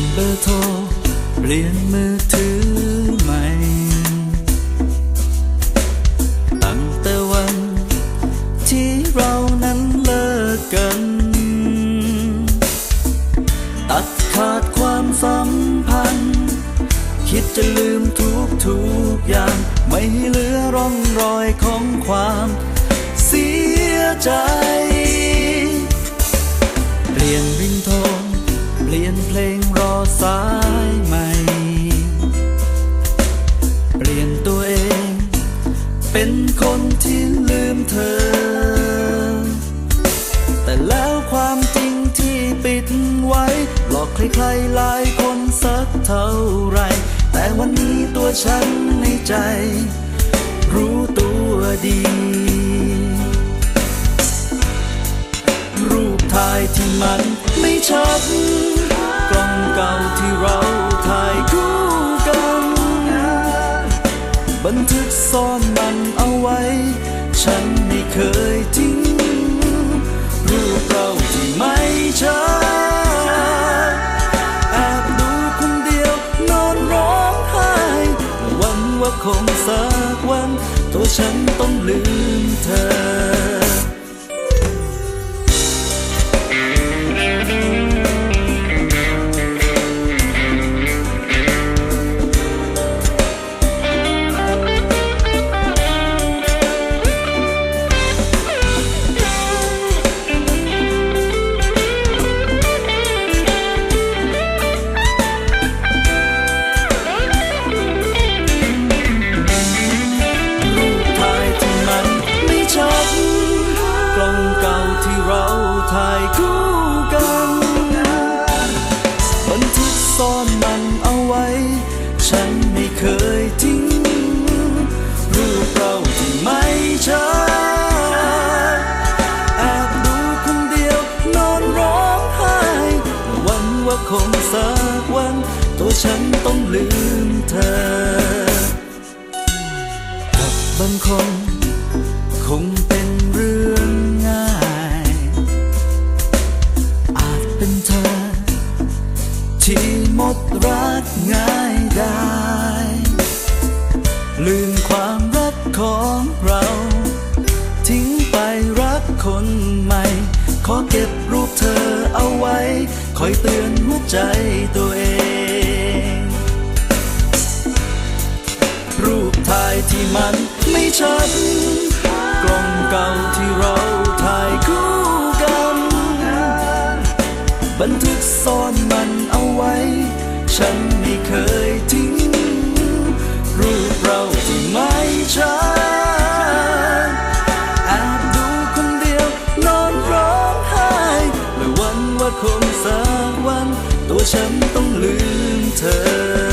นเบอร์โทรเปลี่ยนมือถือใหม่ ตั้งแต่วันที่เรานั้นเลิกกัน ตัดขาดความสัมพันธ์ คิดจะลืมทุกทุกอย่าง ไม่เหลือร่องรอยของความเสียใจ ลี่ยนเพลงรอสายใหม่ เปลี่ยนตัวเอง เป็นคนที่ลืมเธอ แต่แล้วความจริงที่ปิดไว้ หลอกใครๆหลายคนสักเท่าไร แต่วันนี้ตัวฉันในใจ รู้ตัว ทึกซ่อนมันเอาไว้ ฉันไม่เคยทิ้ง รูปเราที่ไม่ชัดแอบดูคนเดียวนอนร้องไห้หวังว่าคงสักวัน ตัวฉันต้องลืมเธอ คงสักวัน ตัวฉันต้องลืมเธอกับบางคนคงเป็นเรื่องง่าย อาจเป็นเธอ ที่หมดรักง่ายได้ ลืมความรักของเรา ทิ้งไปรักคนใหม่ ขอเก็บรูปเธอเอาไว้ คอยเตือนหัวใจตัวเอง รูปถ่ายที่มันไม่ชัด ฉันต้องลืมเธอ